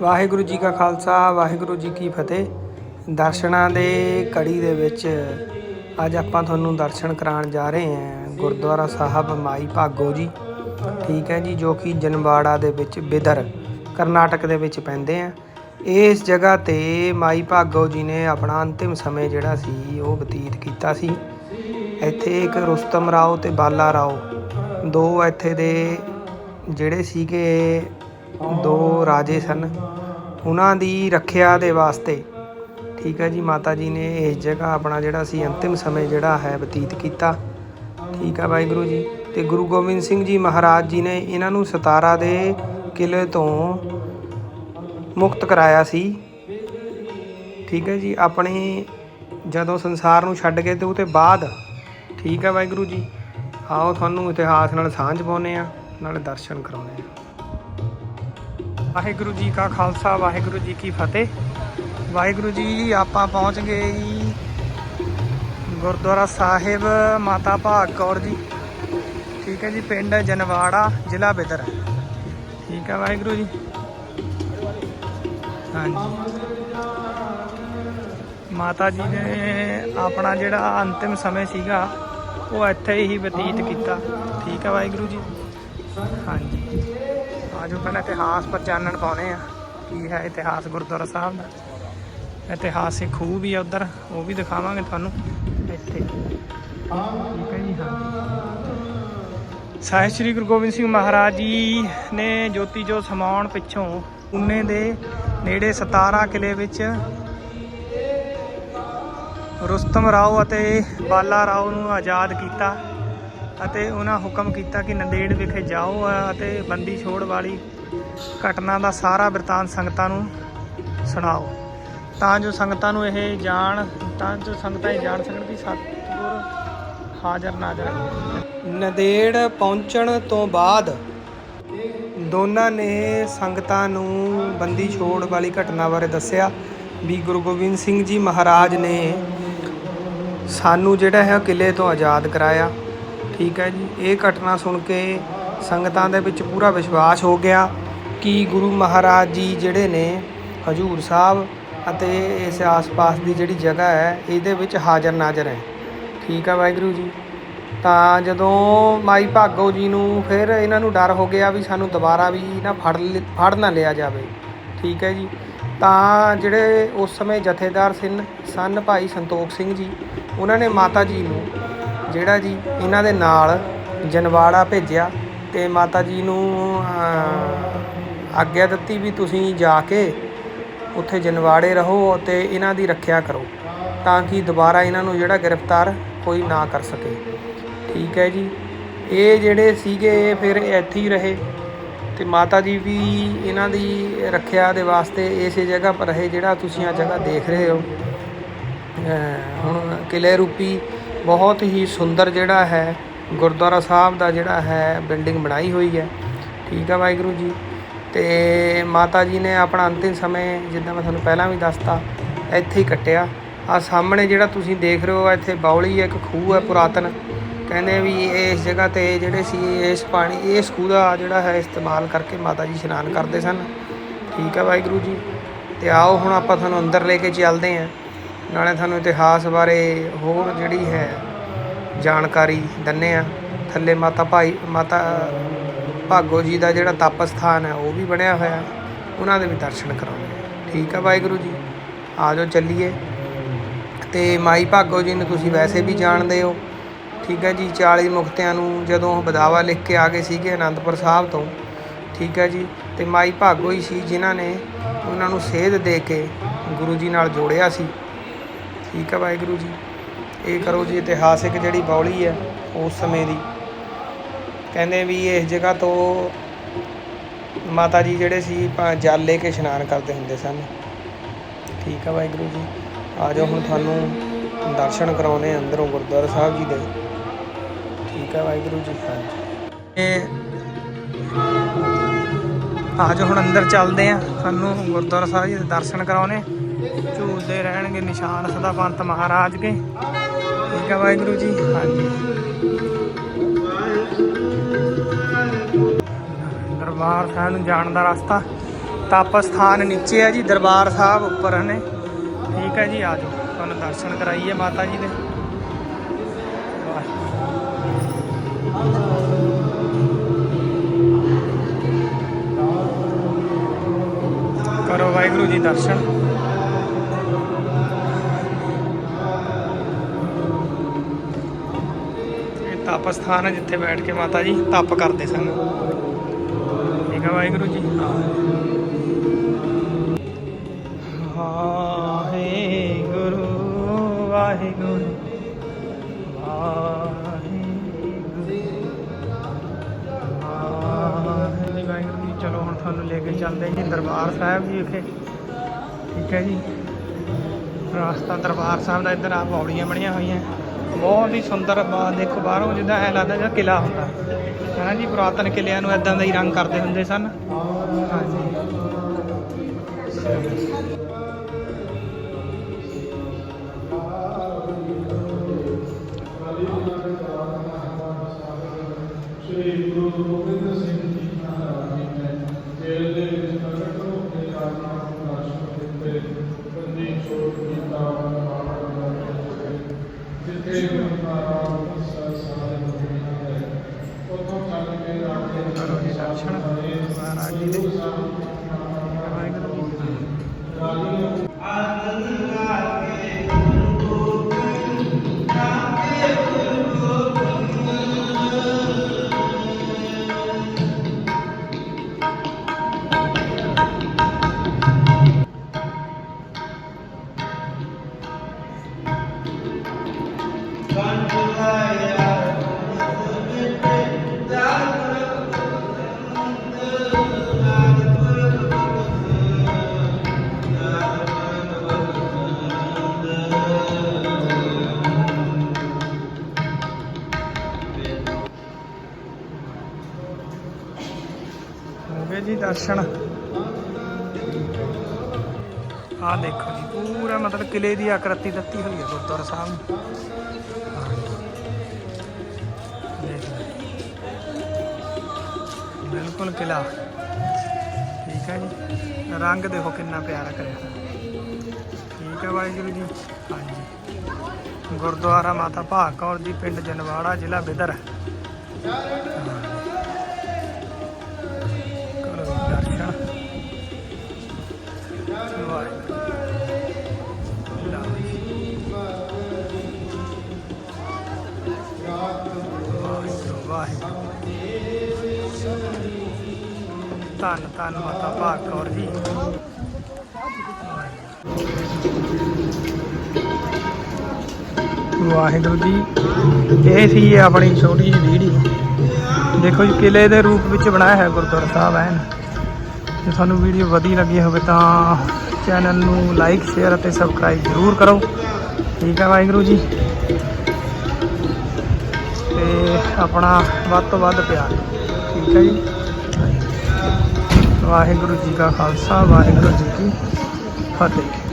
ਵਾਹਿਗੁਰੂ ਜੀ ਕਾ ਖਾਲਸਾ, ਵਾਹਿਗੁਰੂ ਜੀ ਕੀ ਫਤਿਹ। ਦਰਸ਼ਨਾਂ ਦੇ ਕੜੀ ਦੇ ਵਿੱਚ ਅੱਜ ਆਪਾਂ ਤੁਹਾਨੂੰ ਦਰਸ਼ਨ ਕਰਾਉਣ ਜਾ ਰਹੇ ਹਾਂ, ਗੁਰਦੁਆਰਾ ਸਾਹਿਬ ਮਾਈ ਭਾਗੋ ਜੀ। ਠੀਕ ਹੈ ਜੀ, ਜੋ ਕਿ ਜਨਵਾੜਾ ਦੇ ਵਿੱਚ ਬਿਦਰ ਕਰਨਾਟਕ ਦੇ ਵਿੱਚ ਪੈਂਦੇ ਆ। ਇਸ ਜਗ੍ਹਾ ਤੇ ਮਾਈ ਭਾਗੋ ਜੀ ਨੇ ਆਪਣਾ ਅੰਤਿਮ ਸਮੇਂ ਜਿਹੜਾ ਸੀ, ਉਹ ਬਤੀਤ ਕੀਤਾ ਸੀ। ਇੱਥੇ ਇੱਕ ਰੁਸਤਮ ਰਾਓ ਤੇ ਬਾਲਾ ਰਾਓ, ਦੋ ਇੱਥੇ ਦੇ ਜਿਹੜੇ ਸੀਗੇ ਦੋ ਰਾਜੇ ਸਨ। ਉਹਨਾਂ ਦੀ ਰੱਖਿਆ ਦੇ ਵਾਸਤੇ, ਠੀਕ ਹੈ ਜੀ, ਮਾਤਾ ਜੀ ਨੇ ਇਸ ਜਗ੍ਹਾ ਆਪਣਾ ਜਿਹੜਾ ਸੀ ਅੰਤਿਮ ਸਮੇਂ ਜਿਹੜਾ ਹੈ ਬਤੀਤ ਕੀਤਾ। ਠੀਕ ਹੈ ਵਾਹਿਗੁਰੂ ਜੀ, ਤੇ ਗੁਰੂ ਗੋਬਿੰਦ ਸਿੰਘ ਜੀ ਮਹਾਰਾਜ ਜੀ ਨੇ ਇਹਨਾਂ ਨੂੰ ਸਤਾਰਾ ਦੇ ਕਿਲੇ ਤੋਂ ਮੁਕਤ ਕਰਾਇਆ ਸੀ। ਠੀਕ ਹੈ ਜੀ, ਆਪਣੇ ਜਦੋਂ ਸੰਸਾਰ ਨੂੰ ਛੱਡ ਗਏ ਤੇ ਉਹ ਤੇ ਬਾਅਦ, ਠੀਕ ਹੈ ਵਾਹਿਗੁਰੂ ਜੀ, ਆਓ ਤੁਹਾਨੂੰ ਇਤਿਹਾਸ ਨਾਲ ਸਾਂਝ ਪਾਉਂਦੇ ਆ ਨਾਲੇ ਦਰਸ਼ਨ ਕਰਾਉਂਦੇ ਆ ਵਾਹਿਗੁਰੂ ਜੀ ਕਾ ਖਾਲਸਾ, ਵਾਹਿਗੁਰੂ ਜੀ ਕੀ ਫਤਿਹ। ਵਾਹਿਗੁਰੂ ਜੀ, ਆਪਾਂ ਪਹੁੰਚ ਗਏ ਜੀ ਗੁਰਦੁਆਰਾ ਸਾਹਿਬ ਮਾਤਾ ਭਾਗ ਕੌਰ ਜੀ। ਠੀਕ ਹੈ ਜੀ, ਪਿੰਡ ਜਨਵਾੜਾ, ਜ਼ਿਲ੍ਹਾ ਬਿਦਰ। ਠੀਕ ਹੈ ਵਾਹਿਗੁਰੂ ਜੀ। ਹਾਂਜੀ। ਮਾਤਾ ਜੀ ਨੇ ਆਪਣਾ ਜਿਹੜਾ ਅੰਤਿਮ ਸਮੇਂ ਸੀਗਾ, ਉਹ ਇੱਥੇ ਹੀ ਬਤੀਤ ਕੀਤਾ। ਠੀਕ ਹੈ ਵਾਹਿਗੁਰੂ ਜੀ। ਹਾਂਜੀ। ਆਜੋ, ਪਹਿਲਾਂ ਇਤਿਹਾਸ ਪਰ ਚਾਨਣ ਪਾਉਨੇ ਆ ਕੀ ਹੈ ਇਤਿਹਾਸ ਗੁਰਦੁਆਰਾ ਸਾਹਿਬ ਦਾ? ਇਤਿਹਾਸਿਕ ਖੂਹ ਵੀ ਆ ਉਧਰ, ਉਹ ਵੀ ਦਿਖਾਵਾਂਗੇ ਤੁਹਾਨੂੰ। ਇੱਥੇ। ਠੀਕ ਹੈ ਜੀ ਹਾਂ ਸਾਹਿਬ ਸ੍ਰੀ ਗੁਰੂ ਗੋਬਿੰਦ ਸਿੰਘ ਮਹਾਰਾਜ ਜੀ ਨੇ ਜੋਤੀ ਜੋ ਸਮਾਉਣ ਪਿੱਛੋਂ ਪੁਨੇ ਦੇ ਨੇੜੇ 17 ਕਿਲੇ ਵਿੱਚ ਰੁਸਤਮ ਰਾਓ ਅਤੇ ਬਾਲਾ ਰਾਓ ਨੂੰ ਆਜ਼ਾਦ ਕੀਤਾ। ਅਤੇ ਉਹਨਾਂ ਹੁਕਮ ਕੀਤਾ ਕਿ ਨੰਦੇੜ ਵਿਖੇ ਜਾਓ, ਅਤੇ ਬੰਦੀ ਛੋੜ ਵਾਲੀ ਘਟਨਾ ਦਾ ਸਾਰਾ ਬਿਰਤਾਂਤ ਸੰਗਤਾਂ ਨੂੰ ਸੁਣਾਓ। ਤਾਂ ਜੋ ਸੰਗਤਾਂ ਨੂੰ ਇਹ ਜਾਣ, ਤਾਂ ਜੋ ਸੰਗਤਾਂ ਇਹ ਜਾਣ ਸਕਣ ਕਿ ਸਤਿਗੁਰ ਹਾਜ਼ਰ ਨਾਜ਼ਰ ਨੰਦੇੜ ਪਹੁੰਚਣ ਤੋਂ ਬਾਅਦ ਦੋਨਾਂ ਨੇ ਸੰਗਤਾਂ ਨੂੰ ਬੰਦੀ ਛੋੜ ਵਾਲੀ ਘਟਨਾ ਬਾਰੇ ਦੱਸਿਆ। ਵੀ ਗੁਰੂ ਗੋਬਿੰਦ ਸਿੰਘ ਜੀ ਮਹਾਰਾਜ ਨੇ ਸਾਨੂੰ ਜਿਹੜਾ ਹੈ ਕਿਲੇ ਤੋਂ ਆਜ਼ਾਦ ਕਰਾਇਆ। ਠੀਕ ਹੈ ਜੀ। ਇਹ ਘਟਨਾ ਸੁਣ ਕੇ ਸੰਗਤਾਂ ਦੇ ਵਿੱਚ ਪੂਰਾ ਵਿਸ਼ਵਾਸ ਹੋ ਗਿਆ ਕਿ ਗੁਰੂ ਮਹਾਰਾਜ ਜੀ ਜਿਹੜੇ ਨੇ ਹਜੂਰ ਸਾਹਿਬ ਅਤੇ ਇਸ ਆਸ-ਪਾਸ ਦੀ ਜਿਹੜੀ ਜਗ੍ਹਾ ਹੈ, ਇਹਦੇ ਵਿੱਚ ਹਾਜ਼ਰ ਨਾਜ਼ਰ ਹੈ। ਠੀਕ ਹੈ ਵਾਹਿਗੁਰੂ ਜੀ। ਤਾਂ ਜਦੋਂ ਮਾਈ ਭਾਗੋ ਜੀ ਨੂੰ ਫਿਰ ਇਹਨਾਂ ਨੂੰ ਡਰ ਹੋ ਗਿਆ ਵੀ ਸਾਨੂੰ ਦੁਬਾਰਾ ਵੀ ਨਾ ਫੜ ਲਿ- ਫੜ ਨਾ ਲਿਆ ਜਾਵੇ। ਠੀਕ ਹੈ ਜੀ। ਤਾਂ ਜਿਹੜੇ ਉਸ ਸਮੇਂ ਜਥੇਦਾਰ ਸਨ ਸਨ ਭਾਈ ਸੰਤੋਖ ਸਿੰਘ ਜੀ, ਉਹਨਾਂ ਨੇ ਮਾਤਾ ਜੀ ਨੂੰ ਜਿਹੜਾ ਜੀ ਇਹਨਾਂ ਦੇ ਨਾਲ ਜਨਵਾੜਾ ਭੇਜਿਆ ਤੇ ਮਾਤਾ ਜੀ ਨੂੰ ਆਗਿਆ ਦਿੱਤੀ ਵੀ ਤੁਸੀਂ ਜਾ ਕੇ ਉੱਥੇ ਜਨਵਾੜੇ ਰਹੋ ਅਤੇ ਇਹਨਾਂ ਦੀ ਰੱਖਿਆ ਕਰੋ ਤਾਂ ਕਿ ਦੁਬਾਰਾ ਇਹਨਾਂ ਨੂੰ ਜਿਹੜਾ ਗ੍ਰਿਫਤਾਰ ਕੋਈ ਨਾ ਕਰ ਸਕੇ। ਠੀਕ ਹੈ ਜੀ। ਇਹ ਜਿਹੜੇ ਸੀਗੇ ਫਿਰ ਇੱਥੇ ਹੀ ਰਹੇ ਤੇ ਮਾਤਾ ਜੀ ਵੀ ਇਹਨਾਂ ਦੀ ਰੱਖਿਆ ਦੇ ਵਾਸਤੇ ਇਸੇ ਜਗ੍ਹਾ ਪਰ ਰਹੇ ਜਿਹੜਾ ਤੁਸੀਂ ਆ ਜਗ੍ਹਾ ਦੇਖ ਰਹੇ ਹੋ। ਹੁਣ ਕਿਲੇ ਰੂਪੀ ਬਹੁਤ ਹੀ ਸੁੰਦਰ ਜਿਹੜਾ ਹੈ, ਗੁਰਦੁਆਰਾ ਸਾਹਿਬ ਦਾ ਜਿਹੜਾ ਹੈ ਬਿਲਡਿੰਗ ਬਣਾਈ ਹੋਈ ਹੈ। ਠੀਕ ਆ ਵਾਹਿਗੁਰੂ ਜੀ। ਤੇ ਮਾਤਾ ਜੀ ਨੇ ਆਪਣਾ ਅੰਤਿਮ ਸਮੇਂ, ਜਿੱਦਾਂ ਮੈਂ ਤੁਹਾਨੂੰ ਪਹਿਲਾਂ ਵੀ ਦੱਸਤਾ, ਇੱਥੇ ਹੀ ਕੱਟਿਆ। ਆ ਸਾਹਮਣੇ ਜਿਹੜਾ ਤੁਸੀਂ ਦੇਖ ਰਹੇ ਹੋ, ਇੱਥੇ ਬਾਉਲੀ ਇੱਕ ਖੂਹ ਹੈ ਪੁਰਾਤਨ। ਕਹਿੰਦੇ ਵੀ ਇਸ ਜਗ੍ਹਾ ਤੇ ਜਿਹੜੇ ਸੀ, ਇਸ ਪਾਣੀ ਇਸ ਖੂਹ ਦਾ ਜਿਹੜਾ ਹੈ ਇਸਤੇਮਾਲ ਕਰਕੇ ਮਾਤਾ ਜੀ ਇਸ਼ਨਾਨ ਕਰਦੇ ਸਨ। ਠੀਕ ਹੈ ਵਾਹਿਗੁਰੂ ਜੀ। ਤੇ ਆਓ ਹੁਣ ਆਪਾਂ ਤੁਹਾਨੂੰ ਅੰਦਰ ਲੈ ਕੇ ਚੱਲਦੇ ਹਾਂ। ਨਾਲੇ ਤੁਹਾਨੂੰ ਇਤਿਹਾਸ ਬਾਰੇ ਹੋਰ ਜਿਹੜੀ ਹੈ ਜਾਣਕਾਰੀ ਦਿੰਨੇ ਆ ਥੱਲੇ ਮਾਤਾ ਭਾਈ, ਮਾਤਾ, ਭਾਗੋ ਜੀ ਦਾ ਜਿਹੜਾ ਤਪ ਸਥਾਨ ਹੈ, ਉਹ ਵੀ ਬਣਿਆ ਹੋਇਆ। ਉਹਨਾਂ ਦੇ ਵੀ ਦਰਸ਼ਨ ਕਰਾਉਂਦੇ ਠੀਕ ਆ ਵਾਹਿਗੁਰੂ ਜੀ। ਆ ਜਾਓ ਚੱਲੀਏ। ਤੇ ਮਾਈ ਭਾਗੋ ਜੀ ਨੂੰ ਤੁਸੀਂ ਵੈਸੇ ਵੀ ਜਾਣਦੇ ਹੋ। ਠੀਕ ਹੈ ਜੀ 40 ਮੁਕਤਿਆਂ ਨੂੰ ਜਦੋਂ ਉਹ ਬਦਾਵਾ ਲਿਖ ਕੇ ਆ ਗਏ ਸੀਗੇ ਅਨੰਦਪੁਰ ਸਾਹਿਬ ਤੋਂ। ਠੀਕ ਹੈ ਜੀ, ਤੇ ਮਾਈ ਭਾਗੋ ਹੀ ਸੀ ਜਿਨ੍ਹਾਂ ਨੇ ਉਹਨਾਂ ਨੂੰ ਸੇਧ ਦੇ ਕੇ ਗੁਰੂ ਜੀ ਨਾਲ ਜੋੜਿਆ ਸੀ। ਠੀਕ ਆ ਵਾਹਿਗੁਰੂ ਜੀ। ਇਹ ਕਰੋ ਜੀ ਇਤਿਹਾਸਿਕ ਜਿਹੜੀ ਬੌਲੀ ਹੈ ਉਸ ਸਮੇਂ ਦੀ। ਕਹਿੰਦੇ ਵੀ ਇਸ ਜਗ੍ਹਾ ਤੋਂ ਮਾਤਾ ਜੀ ਜਿਹੜੇ ਸੀ ਪਾ- ਜਲ ਲੈ ਕੇ ਇਸ਼ਨਾਨ ਕਰਦੇ ਹੁੰਦੇ ਸਨ। ਠੀਕ ਆ ਵਾਹਿਗੁਰੂ ਜੀ। ਆ ਜਾਓ ਹੁਣ ਤੁਹਾਨੂੰ ਦਰਸ਼ਨ ਕਰਾਉਣੇ ਅੰਦਰੋਂ ਗੁਰਦੁਆਰਾ ਸਾਹਿਬ ਜੀ ਦੇ। ਠੀਕ ਆ ਵਾਹਿਗੁਰੂ ਜੀ। ਹਾਂਜੀ। ਇਹ ਆ ਜਾਓ ਹੁਣ ਅੰਦਰ ਚੱਲਦੇ ਆ ਤੁਹਾਨੂੰ ਗੁਰਦੁਆਰਾ ਸਾਹਿਬ ਜੀ ਦੇ ਦਰਸ਼ਨ ਕਰਾਉਣੇ ਝੂਲਦੇ ਰਹਿਣਗੇ ਨਿਸ਼ਾਨ ਸਦਾ ਪੰਤ ਮਹਾਰਾਜ ਕੇ। ਠੀਕ ਹੈ ਵਾਹਿਗੁਰੂ ਜੀ। ਹਾਂਜੀ। ਦਰਬਾਰ ਸਾਹਿਬ ਨੂੰ ਜਾਣ ਦਾ ਰਸਤਾ ਤਪ ਸਥਾਨ ਨੀਚੇ ਹੈ ਜੀ, ਦਰਬਾਰ ਸਾਹਿਬ ਉੱਪਰ ਨੇ ਠੀਕ ਹੈ ਜੀ, ਆ ਜਾਓ। ਤੁਹਾਨੂੰ ਦਰਸ਼ਨ ਕਰਾਈਏ ਮਾਤਾ ਜੀ ਦੇ। ਕਰੋ ਵਾਹਿਗੁਰੂ ਜੀ ਦਰਸ਼ਨ। ਤਪ ਸਥਾਨ ਹੈ ਜਿੱਥੇ ਬੈਠ ਕੇ ਮਾਤਾ ਜੀ ਤਪ ਕਰਦੇ ਸਨ। ਠੀਕ ਹੈ ਵਾਹਿਗੁਰੂ ਜੀ। ਵਾਹਿਗੁਰੂ ਵਾਹਿਗੁਰੂ ਵਾਹਿਗੁਰੂ। ਵਾਹਿਗੁਰੂ ਜੀ, ਚਲੋ ਹੁਣ ਤੁਹਾਨੂੰ ਲੈ ਕੇ ਚੱਲਦੇ ਜੀ ਦਰਬਾਰ ਸਾਹਿਬ ਜੀ ਵਿਖੇ ਠੀਕ ਹੈ ਜੀ। ਰਾਸਤਾ ਦਰਬਾਰ ਸਾਹਿਬ ਦਾ ਇੱਧਰ ਆ ਪੌੜੀਆਂ ਬਣੀਆਂ ਹੋਈਆਂ। ਬਹੁਤ ਹੀ ਸੁੰਦਰ ਦੇਖੋ ਬਾਹਰੋਂ ਜਿੱਦਾਂ ਐ ਲੱਗਦਾ ਜਿਵੇਂ ਕਿਲਾ ਹੁੰਦਾ। ਹੈ ਨਾ ਜੀ, ਪੁਰਾਤਨ ਕਿਲਿਆਂ ਨੂੰ ਇਦਾਂ ਦਾ ਹੀ ਰੰਗ ਕਰਦੇ ਹੁੰਦੇ ਸਨ। ਹਾਂਜੀ। ਕਰੋ ਜੀ ਦਰਸ਼ਨ। ਆਹ ਦੇਖੋ ਜੀ, ਪੂਰਾ ਮਤਲਬ ਕਿਲੇ ਦੀ ਆਕ੍ਰਿਤੀ ਦਿੱਤੀ ਹੋਈ ਹੈ ਗੁਰਦੁਆਰਾ ਸਾਹਿਬ। ਨੂੰ ਬਿਲਕੁਲ ਕਿਲਾ। ਠੀਕ ਹੈ ਜੀ। ਰੰਗ ਦੇਖੋ ਕਿੰਨਾ ਪਿਆਰਾ ਕਰਿਆ। ਠੀਕ ਹੈ ਵਾਹਿਗੁਰੂ ਜੀ। ਹਾਂਜੀ। ਗੁਰਦੁਆਰਾ ਮਾਤਾ ਭਾਗ ਕੌਰ ਜੀ, ਪਿੰਡ ਜਨਵਾੜਾ, ਜ਼ਿਲ੍ਹਾ ਬਿਦਰ। ਵਾਹਿਗੁਰੂ। ਧੰਨ ਧੰਨ ਮਾਤਾ ਭਾਗ ਕੌਰ ਜੀ। ਵਾਹਿਗੁਰੂ ਜੀ, ਇਹ ਸੀ ਆਪਣੀ ਛੋਟੀ ਜਿਹੀ ਵੀਡੀਓ ਦੇਖੋ ਜੀ, ਕਿਲੇ ਦੇ ਰੂਪ ਵਿੱਚ ਬਣਾਇਆ ਹੈ ਗੁਰਦੁਆਰਾ ਸਾਹਿਬ ਐਨ ਜੇ ਤੁਹਾਨੂੰ ਵੀਡੀਓ ਵਧੀਆ ਲੱਗੀ ਹੋਵੇ ਤਾਂ ਚੈਨਲ ਨੂੰ ਲਾਈਕ ਸ਼ੇਅਰ ਅਤੇ ਸਬਸਕ੍ਰਾਈਬ ਜ਼ਰੂਰ ਕਰੋ। ਠੀਕ ਹੈ ਵਾਹਿਗੁਰੂ ਜੀ। ਤੇ ਆਪਣਾ ਵੱਧ ਤੋਂ ਵੱਧ ਪਿਆਰ। ਠੀਕ ਹੈ ਜੀ? ਵਾਹਿਗੁਰੂ ਜੀ ਕਾ ਖਾਲਸਾ, ਵਾਹਿਗੁਰੂ ਜੀ ਕੀ ਫਤਿਹ।